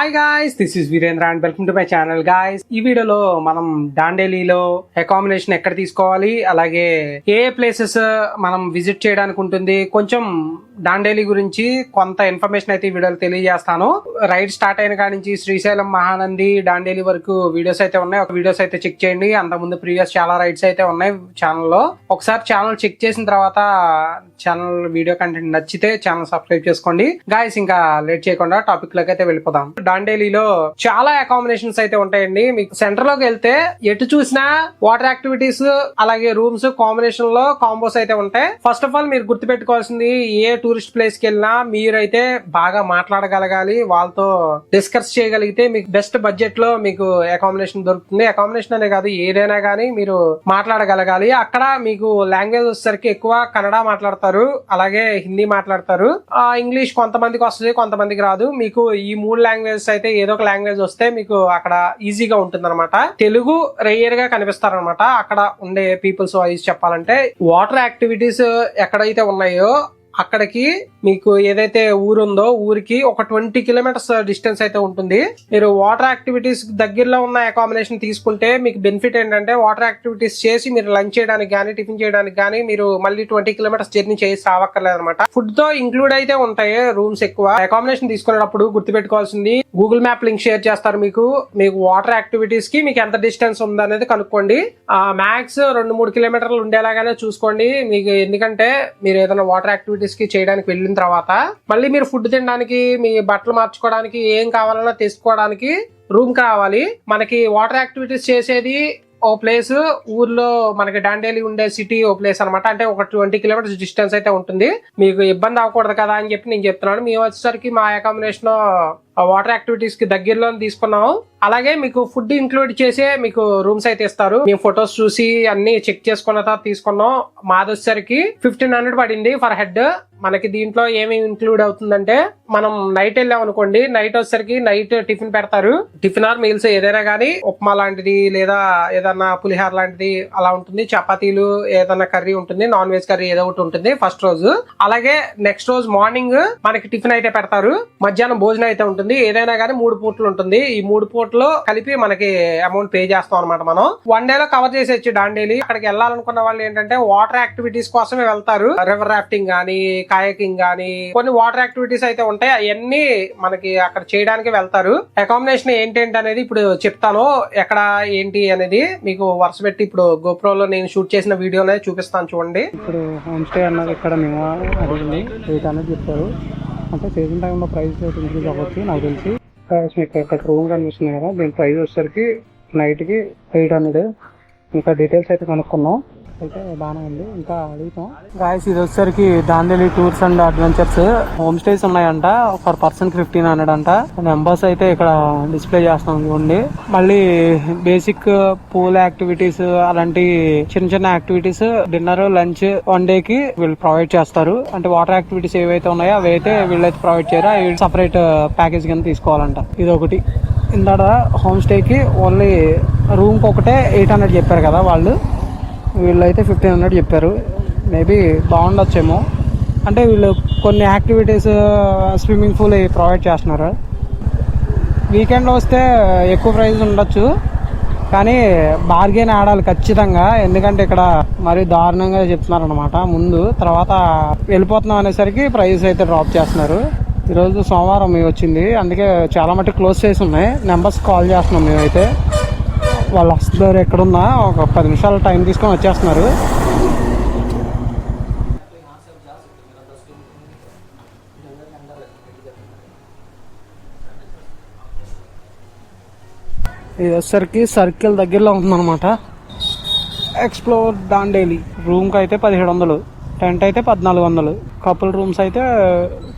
Hi guys this is Virendra and welcome to my channel guys ఈ వీడియోలో మనం డాండేలీలో అకామిడేషన్ ఎక్కడ తీసుకోవాలి? అలాగే ఏ ప్లేసెస్ uh, మనం విజిట్ చేయడానికి ఉంటుంది? కొంచెం డాండేలీ గురించి కొంత ఇన్ఫర్మేషన్ అయితే ఈ వీడియోలో తెలియజేస్తాను. రైడ్ స్టార్ట్ అయిన కాడి నుంచి శ్రీశైలం మహానంది డాండేలీ వరకు వీడియోస్ అయితే ఉన్నాయి. ఒక వీడియోస్ అయితే చెక్ చేయండి. అంత ముందు ప్రీవియస్ చాలా రైడ్స్ అయితే ఉన్నాయి ఛానల్లో ఒకసారి ఛానల్ చెక్ చేసిన తర్వాత ఛానల్ వీడియో కంటెంట్ నచ్చితే ఛానల్ సబ్స్క్రైబ్ చేసుకోండి. గాయస్ ఇంకా లేట్ చేయకుండా టాపిక్లోకి అయితే వెళ్ళిపోదాం. డాండేలీలో చాలా అకామిడేషన్స్ అయితే ఉంటాయండి. మీకు సెంటర్లోకి వెళ్తే ఎటు చూసినా వాటర్ యాక్టివిటీస్ అలాగే రూమ్స్ కాంబినేషన్లో కాంబోస్ అయితే ఉంటాయి. ఫస్ట్ ఆఫ్ ఆల్ మీరు గుర్తుపెట్టుకోవాల్సింది ఏ టూరిస్ట్ ప్లేస్కి వెళ్ళినా మీరైతే బాగా మాట్లాడగలగాలి. వాళ్ళతో డిస్కస్ చేయగలిగితే మీకు బెస్ట్ బడ్జెట్లో మీకు అకామిడేషన్ దొరుకుతుంది. అకామిడేషన్ అనే కాదు ఏదైనా కానీ మీరు మాట్లాడగలగాలి. అక్కడ మీకు లాంగ్వేజ్ వచ్చేసరికి ఎక్కువ కన్నడ మాట్లాడతారు అలాగే హిందీ మాట్లాడతారు. ఇంగ్లీష్ కొంతమందికి వస్తుంది కొంతమందికి రాదు. మీకు ఈ మూడు లాంగ్వేజ్ లాంగ్వేజెస్ అయితే ఏదో ఒక లాంగ్వేజ్ వస్తే మీకు అక్కడ ఈజీగా ఉంటుంది తెలుగు రేయర్గా కనిపిస్తారనమాట అక్కడ ఉండే పీపుల్స్ వాయిస్ చెప్పాలంటే. వాటర్ యాక్టివిటీస్ ఎక్కడైతే ఉన్నాయో అక్కడికి మీకు ఏదైతే ఊరు ఉందో ఊరికి ఒక ట్వంటీ కిలోమీటర్స్ డిస్టెన్స్ అయితే ఉంటుంది. మీరు వాటర్ యాక్టివిటీస్ దగ్గరలో ఉన్న అకామిడేషన్ తీసుకుంటే మీకు బెనిఫిట్ ఏంటంటే వాటర్ యాక్టివిటీస్ చేసి మీరు లంచ్ చేయడానికి కానీ టిఫిన్ చేయడానికి కానీ మీరు మళ్ళీ ట్వంటీ కిలోమీటర్స్ జర్నీ చేసి రావక్కర్లేదు అనమాట ఫుడ్తో ఇంక్లూడ్ అయితే ఉంటాయి రూమ్స్ ఎక్కువ. అకామిడేషన్ తీసుకునేటప్పుడు గుర్తుపెట్టుకోవాల్సింది గూగుల్ మ్యాప్ లింక్ షేర్ చేస్తారు మీకు. మీకు వాటర్ యాక్టివిటీస్కి మీకు ఎంత డిస్టెన్స్ ఉందనేది కనుక్కోండి. మ్యాక్స్ రెండు మూడు కిలోమీటర్లు ఉండేలాగానే చూసుకోండి. మీకు ఎందుకంటే మీరు ఏదైనా వాటర్ యాక్టివిటీస్కి చేయడానికి వెళ్ళిన తర్వాత మళ్ళీ మీరు ఫుడ్ తినడానికి మీ బట్టలు మార్చుకోవడానికి ఏం కావాలన్నా తెచ్చుకోవడానికి రూమ్ కావాలి. మనకి వాటర్ యాక్టివిటీస్ చేసేది ఓ ప్లేస్ ఊర్లో మనకి డాండేలి ఉండే సిటీ ఓ ప్లేస్ అనమాట అంటే ఒక ట్వంటీ కిలోమీటర్స్ డిస్టెన్స్ అయితే ఉంటుంది. మీకు ఇబ్బంది అవ్వకూడదు కదా అని చెప్పి నేను చెప్తున్నాను. మేము వచ్చేసరికి మా అకామిడేషన్ వాటర్ యాక్టివిటీస్కి దగ్గరలో తీసుకున్నాము. అలాగే మీకు ఫుడ్ ఇంక్లూడ్ చేసే మీకు రూమ్స్ అయితే ఇస్తారు. మేము ఫొటోస్ చూసి అన్ని చెక్ చేసుకున్న తర్వాత తీసుకున్నాం. మాది వచ్చేసరికి ఫిఫ్టీన్ హండ్రెడ్ పడింది ఫర్ హెడ్. మనకి దీంట్లో ఏమేమి ఇంక్లూడ్ అవుతుందంటే మనం నైట్ వెళ్ళాం అనుకోండి నైట్ వచ్చేసరికి నైట్ టిఫిన్ పెడతారు. టిఫిన్ ఆర్ మీల్స్ ఏదైనా కానీ ఉప్మా లాంటిది లేదా ఏదన్నా పులిహార లాంటిది అలా ఉంటుంది. చపాతీలు ఏదన్నా కర్రీ ఉంటుంది నాన్ వెజ్ కర్రీ ఏదో ఒకటి ఉంటుంది ఫస్ట్ రోజు. అలాగే నెక్స్ట్ రోజు మార్నింగ్ మనకి టిఫిన్ అయితే పెడతారు. మధ్యాహ్నం భోజనం అయితే ఉంటుంది. ఏదైనా కానీ మూడు పూట్లు ఉంటుంది. ఈ మూడు పూట్లు కలిపి మనకి అమౌంట్ పే చేస్తాం అనమాట మనం. వన్ డే లో కవర్ చేసేచ్చు డాండేలి అక్కడికి వెళ్ళాలనుకున్న వాళ్ళు ఏంటంటే వాటర్ యాక్టివిటీస్ కోసమే వెళ్తారు. రివర్ రాఫ్టింగ్ గానీ కాయకింగ్ గానీ కొన్ని వాటర్ యాక్టివిటీస్ అయితే ఉంటాయి. అవన్నీ మనకి అక్కడ చేయడానికి వెళ్తారు. అకామిడేషన్ ఏంటంటే అనేది ఇప్పుడు చెప్తాను. ఎక్కడ ఏంటి అనేది మీకు వరుస పెట్టి ఇప్పుడు గోప్రోలో నేను షూట్ చేసిన వీడియోనే చూపిస్తాను చూడండి. ఇప్పుడు హోమ్ స్టే అన్నది ఇక్కడ మేము అడిగింది. రేట్ అనేది చెప్పారు. అంటే సీజన్ టైంలో ప్రైస్ ఇంక్రీజ్ అవ్వచ్చు నాకు తెలిసి. మీకు ఇక్కడ రూమ్ కనిపిస్తుంది కదా దీని ప్రైస్ వచ్చేసరికి నైట్కి ఎయిట్ హండ్రెడ్ ఇంకా డీటెయిల్స్ అయితే కనుక్కున్నాం అయితే బాగానే ఉంది. ఇంకా అడుగుతాం గాయస్ ఇది వచ్చేసరికి Dandeli tours and adventures home stays ఉన్నాయంట. పర్ పర్సన్ ఫిఫ్టీన్ హండ్రెడ్ అంట. నెంబర్స్ అయితే ఇక్కడ డిస్ప్లే చేస్తాం చూడండి. మళ్ళీ బేసిక్ పూల్ యాక్టివిటీస్ అలాంటి చిన్న చిన్న activities dinner lunch one day కి వీళ్ళు ప్రొవైడ్ చేస్తారు. అంటే వాటర్ యాక్టివిటీస్ ఏవైతే ఉన్నాయో అవి అయితే వీళ్ళైతే ప్రొవైడ్ చేయరు. అవి సపరేట్ ప్యాకేజ్ కింద తీసుకోవాలంట. ఇది ఒకటి. ఇందాడ హోమ్ స్టేకి ఓన్లీ రూమ్కి ఒకటే ఎయిట్ హండ్రెడ్ చెప్పారు కదా వాళ్ళు. వీళ్ళైతే ఫిఫ్టీన్ హండ్రెడ్ చెప్పారు. మేబీ బాగుండొచ్చేమో. అంటే వీళ్ళు కొన్ని యాక్టివిటీస్ స్విమ్మింగ్ పూల్ ప్రొవైడ్ చేస్తున్నారు. వీకెండ్లో వస్తే ఎక్కువ ప్రైస్ ఉండొచ్చు. కానీ బార్గెన్ ఆడాలి ఖచ్చితంగా. ఎందుకంటే ఇక్కడ మరి దారుణంగా చెప్తున్నారు అనమాట ముందు తర్వాత వెళ్ళిపోతున్నాం అనేసరికి ప్రైస్ అయితే డ్రాప్ చేస్తున్నారు. ఈరోజు సోమవారం మేము వచ్చింది. అందుకే చాలా మటుకు క్లోజ్ చేసి ఉన్నాయి. నెంబర్స్ కాల్ చేస్తున్నాం మేమైతే. వాళ్ళు వస్తున్నారు ఎక్కడున్నా. ఒక పది నిమిషాలు టైం తీసుకొని వచ్చేస్తున్నారు. ఇది వచ్చేసరికి సర్కిల్ దగ్గరలో ఉందన్నమాట. ఎక్స్ప్లోర్ దాండేలి రూమ్కి అయితే పదిహేడు వందలు. టెంట్ అయితే పద్నాలుగు వందలు. కపుల్ రూమ్స్ అయితే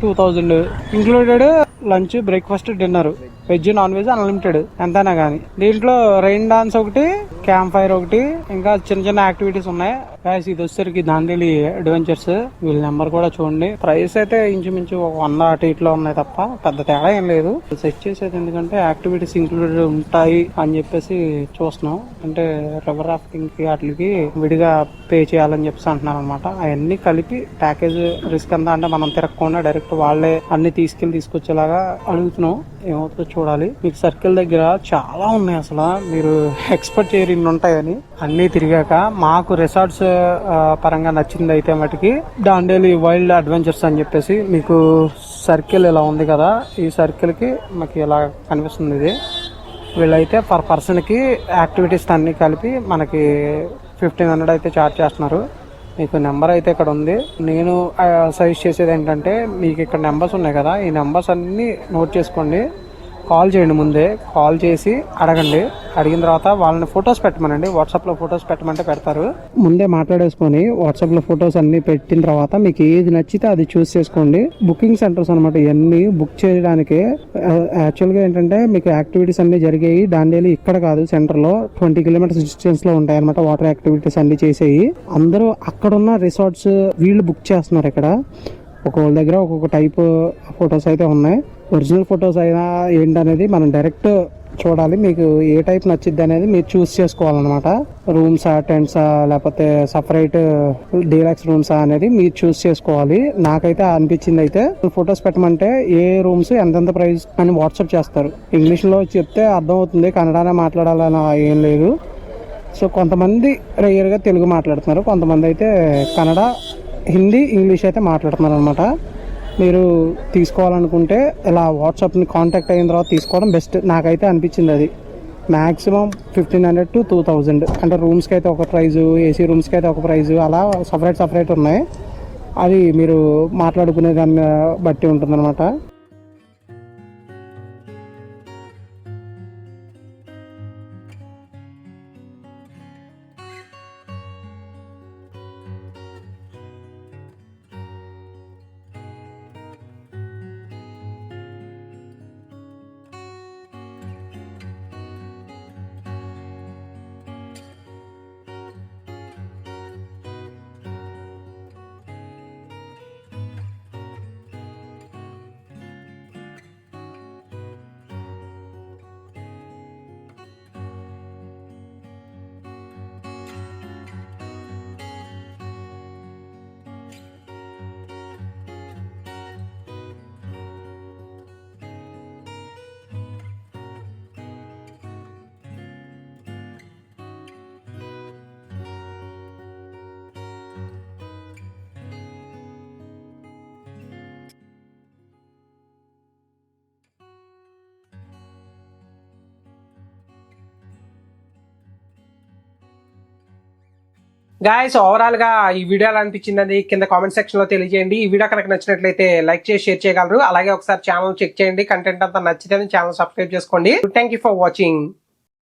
two thousand included lunch breakfast dinner. Veg non veg unlimited. ఎంతైనా కానీ దీంట్లో రెయిన్ డాన్స్ ఒకటి క్యాంప్ ఫైర్ ఒకటి ఇంకా చిన్న చిన్న యాక్టివిటీస్ ఉన్నాయి. గాయస్ ఇది వచ్చేసరికి దాండేలి అడ్వెంచర్స్. వీళ్ళ నెంబర్ కూడా చూడండి. ప్రైస్ అయితే ఇంచుమించు ఒక వంద అటు ఇట్లో ఉన్నాయి తప్ప పెద్ద తేడా ఏం లేదు. సెట్ చేసేది ఎందుకంటే యాక్టివిటీస్ ఇంక్లూడెడ్ ఉంటాయి అని చెప్పేసి చూస్తున్నాం. అంటే రివర్ రాఫ్టింగ్కి వాటికి విడిగా పే చేయాలని చెప్పేసి అంటున్నారు అనమాట అవన్నీ కలిపి ప్యాకేజ్ రిస్క్ అంతా అంటే మనం తిరగకుండా డైరెక్ట్ వాళ్ళే అన్ని తీసుకెళ్ళి తీసుకొచ్చేలాగా అడుగుతున్నాం. ఏమవుతుందో చూడాలి. మీకు సర్కిల్ దగ్గర చాలా ఉన్నాయి అసలు. మీరు ఎక్స్పెక్ట్ చేయరు ఇన్ని ఉంటాయని. అన్ని తిరిగాక మాకు రిసార్ట్స్ పరంగా నచ్చింది అయితే మటుకి దాండేలి వైల్డ్ అడ్వెంచర్స్ అని చెప్పేసి మీకు సర్కిల్ ఇలా ఉంది కదా ఈ సర్కిల్కి మాకు ఇలా కనిపిస్తుంది ఇది. వీళ్ళైతే పర్ పర్సన్కి యాక్టివిటీస్ అన్నీ కలిపి మనకి ఫిఫ్టీన్ హండ్రెడ్ అయితే ఛార్జ్ చేస్తున్నారు. మీకు నెంబర్ అయితే ఇక్కడ ఉంది. నేను సజెస్ట్ చేసేది ఏంటంటే మీకు ఇక్కడ నెంబర్స్ ఉన్నాయి కదా ఈ నెంబర్స్ అన్నీ నోట్ చేసుకోండి. కాల్ చేయండి ముందే కాల్ చేసి అడగండి. అడిగిన తర్వాత వాళ్ళని ఫొటోస్ పెట్టమనండి. వాట్సాప్లో ఫొటోస్ పెట్టమంటే పెడతారు. ముందే మాట్లాడేసుకొని వాట్సాప్లో ఫొటోస్ అన్ని పెట్టిన తర్వాత మీకు ఏది నచ్చితే అది చూస్ చేసుకోండి. బుకింగ్ సెంటర్స్ అనమాట ఇవన్నీ బుక్ చేయడానికి. యాక్చువల్గా ఏంటంటే మీకు యాక్టివిటీస్ అన్ని జరిగాయి దాండేలి ఇక్కడ కాదు సెంటర్లో ట్వంటీ కిలోమీటర్స్ డిస్టెన్స్లో ఉంటాయి అనమాట వాటర్ యాక్టివిటీస్ అన్ని చేసేవి అందరూ అక్కడున్న రిసార్ట్స్ వీళ్ళు బుక్ చేస్తున్నారు ఇక్కడ. ఒక్కొక్క దగ్గర ఒక్కొక్క టైప్ ఫొటోస్ అయితే ఉన్నాయి. ఒరిజినల్ ఫొటోస్ అయినా ఏంటనేది మనం డైరెక్ట్ చూడాలి. మీకు ఏ టైప్ నచ్చిద్ది అనేది మీరు చూస్ చేసుకోవాలన్నమాట. రూమ్సా టెంట్సా లేకపోతే సపరేట్ డీలక్స్ రూమ్సా అనేది మీరు చూస్ చేసుకోవాలి. నాకైతే అనిపించింది అయితే ఫొటోస్ పెట్టమంటే ఏ రూమ్స్ ఎంతెంత ప్రైస్ అని వాట్సాప్ చేస్తారు. ఇంగ్లీష్లో చెప్తే అర్థమవుతుంది కన్నడనే మాట్లాడాలని ఏం లేదు. సో కొంతమంది రేయర్గా తెలుగు మాట్లాడుతున్నారు కొంతమంది అయితే కన్నడ హిందీ ఇంగ్లీష్ అయితే మాట్లాడుతున్నారు అనమాట మీరు తీసుకోవాలనుకుంటే ఇలా వాట్సాప్ని కాంటాక్ట్ అయిన తర్వాత తీసుకోవడం బెస్ట్. నాకైతే అనిపించింది అది. Maximum fifteen hundred to two thousand. అంటే రూమ్స్కి అయితే ఒక ప్రైజు ఏసీ రూమ్స్కి అయితే ఒక ప్రైజు అలా సపరేట్ సపరేట్ ఉన్నాయి. అది మీరు మాట్లాడుకునే దాన్ని బట్టి ఉంటుందన్నమాట. గాయస్ ఓవరాల్గా ఈ వీడియో ఎలా అనిపించింది కింద కామెంట్ సెక్షన్లో తెలియజేయండి. ఈ వీడియో కనుక నచ్చినట్లయితే లైక్ చేసి షేర్ చేయగలరు. అలాగే ఒకసారి ఛానల్ చెక్ చేయండి. కంటెంట్ అంతా నచ్చితే ఛానల్ సబ్స్క్రైబ్ చేసుకోండి. Thank you for watching